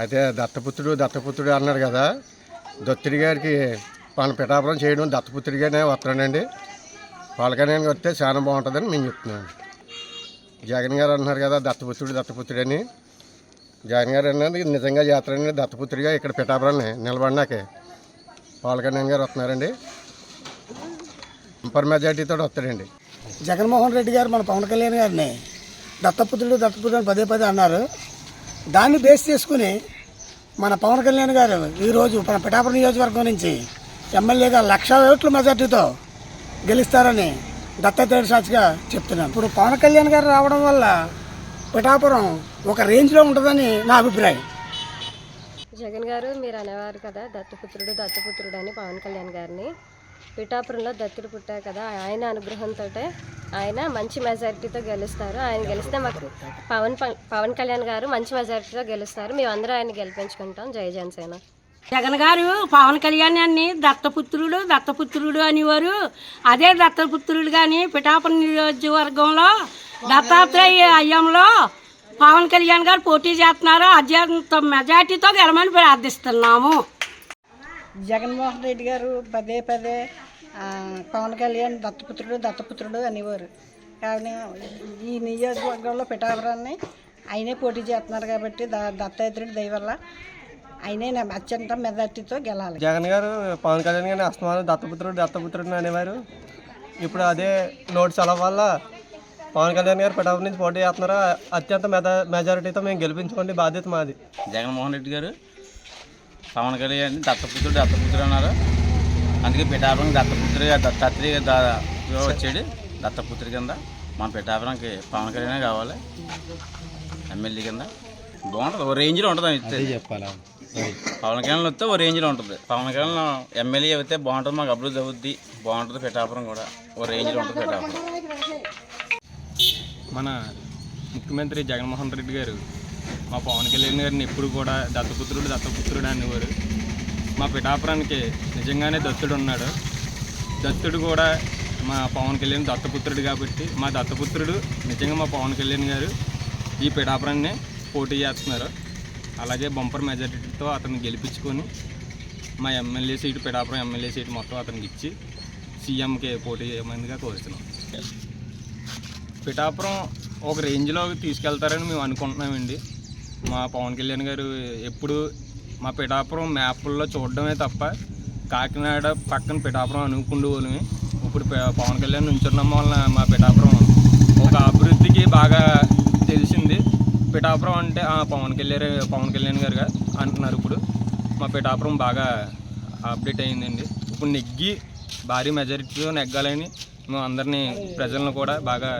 అయితే దత్తపుత్రుడు దత్తపుత్రుడు అన్నారు కదా. దత్తుడి గారికి మన పిఠాపురం చేయడం దత్తపుత్రుడిగానే వస్తానండి. పాలకనేని వస్తే చాలా బాగుంటుందని మేము చెప్తున్నాం. జగన్ గారు అంటున్నారు కదా దత్తపుత్రుడు దత్తపుత్రుడు అని. జగన్ గారు అన్నది నిజంగా జాతర చేస్తారండి. దత్తపుత్రుడిగా ఇక్కడ పిఠాపురాన్ని నిలబడినాకే పాలకనేని గారు వస్తున్నారండి. సూపర్ మెజార్టీతో వస్తాడండి. జగన్మోహన్ రెడ్డి గారు మన పవన్ కళ్యాణ్ గారిని దత్తపుత్రుడు దత్తపుత్రుడు పదే పదే అన్నారు. దాన్ని బేస్ చేసుకుని మన పవన్ కళ్యాణ్ గారు ఈరోజు మన పిఠాపురం నియోజకవర్గం నుంచి ఎమ్మెల్యేగా లక్ష ఓట్ల మెజార్టీతో గెలుస్తారని దత్తాత్రేయ సాక్షిగా చెప్తున్నాను. ఇప్పుడు పవన్ కళ్యాణ్ గారు రావడం వల్ల పిఠాపురం ఒక రేంజ్లో ఉంటుందని నా అభిప్రాయం. జగన్ గారు మీరు అనేవారు కదా దత్తపుత్రుడు దత్తపుత్రుడు అని పవన్ కళ్యాణ్ గారిని. పిఠాపురంలో దత్తుడు పుట్టారు కదా ఆయన అనుగ్రహంతో ఆయన మంచి మెజారిటీతో గెలుస్తారు. ఆయన గెలిస్తే మాకు పవన్ ప- పవన్ కళ్యాణ్ గారు మంచి మెజారిటీతో గెలుస్తారు. మేమందరం ఆయన గెలిపించుకుంటాం. జై జనసేన. జగన్ గారు పవన్ కళ్యాణాన్ని దత్తపుత్రుడు దత్తపుత్రుడు అనేవారు. అదే దత్తపుత్రుడు కానీ పిఠాపురం నియోజకవర్గంలో దత్తాత్రేయ అయ్యంలో పవన్ కళ్యాణ్ గారు పోటీ చేస్తున్నారు. అత్యంత మెజార్టీతో గెలమని ప్రార్థిస్తున్నాము. జగన్మోహన్ రెడ్డి గారు పదే పదే పవన్ కళ్యాణ్ దత్తపుత్రుడు దత్తపుత్రుడు అనేవారు. కానీ ఈ నియోజకవర్గంలో పిఠాపురాన్ని ఆయనే పోటీ చేస్తున్నారు కాబట్టి ద దత్తాత్రేయుడి దయ వల్ల ఆయనే నా అత్యంత మెజార్టీతో గెలాలి. జగన్ గారు పవన్ కళ్యాణ్ గారిని అస్తమానం దత్తపుత్రుడు దత్తపుత్రుడు అనేవారు. ఇప్పుడు అదే నోటు సెలవు వల్ల పవన్ కళ్యాణ్ గారు పిఠాపురం నుంచి పోటీ చేస్తున్నారు? అత్యంత మెజా మెజారిటీతో మేము గెలిపించుకోండి బాధ్యత మాది. జగన్మోహన్ రెడ్డి గారు పవన్ కళ్యాణ్ దత్తపుత్రుడు దత్తపుత్రుడు అన్నారు. అందుకే పిఠాపురం దత్తపుత్రుడిగా దత్తాత్రేయ దా- వచ్చాడు. దత్తపుత్రుడి కింద మన పిఠాపురంకి పవన్ కళ్యాణ్ కావాలి. ఎమ్మెల్యే కింద. బాగుంటుంది. ఓ రేంజ్లో ఉంటుంది ఇస్తే పవన్ కళ్యాణ్ వస్తే ఓ రేంజ్లో ఉంటుంది. పవన్ కళ్యాణ్ ఎమ్మెల్యే అయితే బాగుంటుంది మాకు అభివృద్ధి అవుద్ది. బాగుంటుంది పిఠాపురం కూడా. ఓ రేంజ్లో ఉంటుంది పిఠాపురం. మన ముఖ్యమంత్రి జగన్మోహన్ రెడ్డి గారు మా పవన్ కళ్యాణ్ గారిని ఎప్పుడు కూడా దత్తపుత్రుడు దత్తపుత్రుడు అనేవారు. మా పిఠాపురానికి నిజంగానే దత్తుడు ఉన్నాడు. దత్తుడు కూడా మా పవన్ కళ్యాణ్ దత్తపుత్రుడు కాబట్టి మా దత్తపుత్రుడు నిజంగా మా పవన్ కళ్యాణ్ గారు ఈ పిఠాపురాన్ని పోటీ చేస్తున్నారు. అలాగే బంపర్ మెజారిటీతో అతను గెలిపించుకొని మా MLA seat Pithapuram MLA seat మొత్తం అతనికి ఇచ్చి సీఎంకి పోటీ చేయమందిగా కోరుతున్నాం. పిఠాపురం ఒక రేంజ్లో తీసుకెళ్తారని మేము అనుకుంటున్నామండి. మా పవన్ కళ్యాణ్ గారు ఎప్పుడు మా పిఠాపురం మ్యాప్ల్లో చూడడమే తప్ప కాకినాడ పక్కన పిఠాపురం అనుకుండే వాళ్ళమే ఇప్పుడు పవన్ కళ్యాణ్ నుంచున్న వలన మా పిఠాపురం. ఒక అభివృద్ధికి బాగా తెలిసింది. పిఠాపురం అంటే ఆ, పవన్ కళ్యాణ్ పవన్ కళ్యాణ్ గారుగా అంటున్నారు ఇప్పుడు. మా పిఠాపురం బాగా అప్డేట్ అయిందండి. ఇప్పుడు నెగ్గి భారీ మెజారిటీతో నెగ్గాలని మేము అందరినీ ప్రజలను కూడా బాగా